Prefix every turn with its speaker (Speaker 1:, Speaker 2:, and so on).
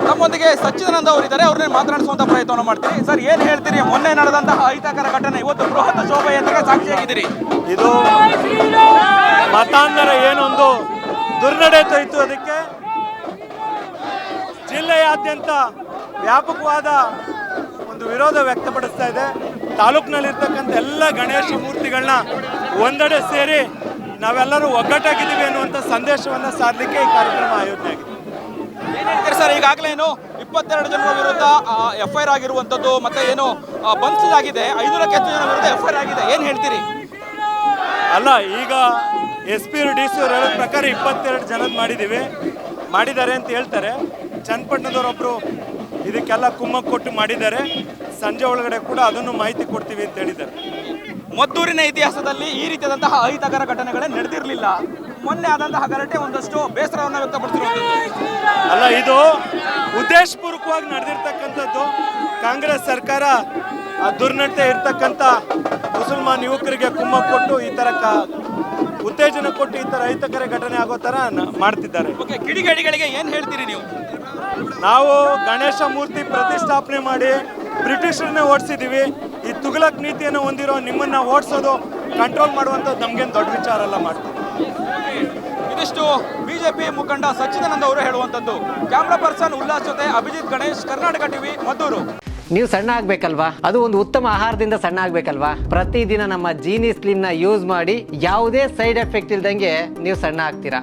Speaker 1: ನಮ್ಮೊಂದಿಗೆ ಸಚ್ಚಿದಾನಂದ ಅವರಿದ್ದಾರೆ, ಅವ್ರನ್ನ ಮಾತನಾಡಿಸುವಂತ ಪ್ರಯತ್ನವನ್ನು ಮಾಡ್ತೀರಿ. ಸರ್, ಏನ್ ಹೇಳ್ತೀರಿ? ಮೊನ್ನೆ ನಡೆದಂತಹ ಅಹಿತಕರ ಘಟನೆ, ಇವತ್ತು ಬೃಹತ್ ಶೋಭಾಯಾತ್ರೆಗೆ ಸಾಕ್ಷಿಯಾಗಿದ್ದೀರಿ.
Speaker 2: ಇದು ಮತಾಂಧರ ಏನೊಂದು ದುರ್ನಡೆತೋಯ್ತು ಅದಕ್ಕೆ. ಜಿಲ್ಲೆಯಾದ್ಯಂತ ವ್ಯಾಪಕವಾದ ಒಂದು ವಿರೋಧ ವ್ಯಕ್ತಪಡಿಸ್ತಾ ಇದೆ. ತಾಲೂಕಿನಲ್ಲಿರ್ತಕ್ಕಂಥ ಎಲ್ಲ ಗಣೇಶ ಮೂರ್ತಿಗಳನ್ನ ಒಂದೆಡೆ ಸೇರಿ ನಾವೆಲ್ಲರೂ ಒಗ್ಗಟ್ಟಾಗಿದ್ದೀವಿ ಅನ್ನುವಂಥ ಸಂದೇಶವನ್ನು ಸಾರಲಿಕ್ಕೆ ಈ ಕಾರ್ಯಕ್ರಮ ಆಯೋಜನೆ ಆಗಿದೆ.
Speaker 1: ಸರ್ ಈಗಾಗಲೇ ಏನು ಇಪ್ಪತ್ತೆರಡು ಜನರ ವಿರುದ್ಧ ಎಫ್ ಐ ಆರ್ ಆಗಿರುವಂಥದ್ದು ಮತ್ತೆ ಏನು ಬಂಧಿಸಲಾಗಿದೆ. ಐನೂರಕ್ಕೆ ಹೆಚ್ಚು ಜನ ವಿರುದ್ಧ ಎಫ್ ಐ ಆರ್ ಆಗಿದೆ. ಏನು ಹೇಳ್ತೀರಿ?
Speaker 2: ಅಲ್ಲ ಈಗ ಎಸ್ ಪಿ ಡಿ ಸಿ ಅವ್ರು ಹೇಳೋ ಪ್ರಕಾರ ಇಪ್ಪತ್ತೆರಡು ಜನದ ಮಾಡಿದ್ದೀವಿ ಮಾಡಿದ್ದಾರೆ ಅಂತ ಹೇಳ್ತಾರೆ. ಚನ್ನಪಟ್ಟಣದವರೊಬ್ಬರು ಇದಕ್ಕೆಲ್ಲ ಕುಮ್ಮಕ್ಕು ಕೊಟ್ಟು ಮಾಡಿದ್ದಾರೆ. ಸಂಜೆ ಒಳಗಡೆ ಕೂಡ ಅದನ್ನು ಮಾಹಿತಿ ಕೊಡ್ತೀವಿ ಅಂತ ಹೇಳಿದ್ದಾರೆ.
Speaker 1: ಮದ್ದೂರಿನ ಇತಿಹಾಸದಲ್ಲಿ ಈ ರೀತಿಯಾದಂತಹ ಅಹಿತಕರ ಘಟನೆಗಳೇ ನಡೆದಿರಲಿಲ್ಲ. ಮೊನ್ನೆ ಆದಂತಹ ಗಲಾಟೆ ಒಂದಷ್ಟು ಬೇಸರವನ್ನು ವ್ಯಕ್ತಪಡಿಸಿರುವಂತದ್ದು.
Speaker 2: ಅಲ್ಲ ಇದು ಉದ್ದೇಶಪೂರ್ವಕವಾಗಿ ನಡೆದಿರ್ತಕ್ಕಂಥದ್ದು ಕಾಂಗ್ರೆಸ್ ಸರ್ಕಾರ ಆ ದುರ್ನಡತೆ ಇರ್ತಕ್ಕಂಥ ಮುಸಲ್ಮಾನ್ ಯುವಕರಿಗೆ ಕುಮ್ಮ ಕೊಟ್ಟು ಈ ಥರ ಕ ಉತ್ತೇಜನ ಕೊಟ್ಟು ಈ ಥರ ಅಹಿತಕರ ಘಟನೆ ಆಗೋ ಥರ ಮಾಡ್ತಿದ್ದಾರೆ.
Speaker 1: ಕಿಡಿಗೇಡಿಗಳಿಗೆ ಏನು ಹೇಳ್ತೀರಿ ನೀವು?
Speaker 2: ನಾವು ಗಣೇಶ ಮೂರ್ತಿ ಪ್ರತಿಷ್ಠಾಪನೆ ಮಾಡಿ ಬ್ರಿಟಿಷರನ್ನೇ ಓಡಿಸಿದ್ದೀವಿ ಈ ತುಗಲಕ್ ನೀತಿಯನ್ನು ಹೊಂದಿರೋ ನಿಮ್ಮನ್ನ ಓಡಿಸೋದು ಕಂಟ್ರೋಲ್ ಮಾಡುವಂಥದ್ದು ನಮ್ಗೇನು ದೊಡ್ಡ ವಿಚಾರ ಅಲ್ಲ ಮಾಡ್ತೀವಿ.
Speaker 1: ಇದಿಷ್ಟು ಬಿಜೆಪಿ ಮುಖಂಡ ಸಚ್ಚಿದಾನಂದ ಅವರು ಹೇಳುವಂತದ್ದು ಕ್ಯಾಮ್ರಾ ಪರ್ಸನ್ ಉಲ್ಲಾಸ್ ಜೊತೆ ಅಭಿಜಿತ್ ಗಣೇಶ್, ಕರ್ನಾಟಕ ಟಿವಿ, ಮದ್ದೂರು.
Speaker 3: ನೀವು ಸಣ್ಣ ಆಗ್ಬೇಕಲ್ವಾ? ಅದು ಒಂದು ಉತ್ತಮ ಆಹಾರದಿಂದ ಸಣ್ಣ ಆಗ್ಬೇಕಲ್ವಾ? ಪ್ರತಿದಿನ ನಮ್ಮ ಜೀನಿ ಸ್ಲಿಮ್ನ ಯೂಸ್ ಮಾಡಿ ಯಾವುದೇ ಸೈಡ್ ಎಫೆಕ್ಟ್ ಇಲ್ದಂಗೆ ನೀವು ಸಣ್ಣ ಆಗ್ತೀರಾ?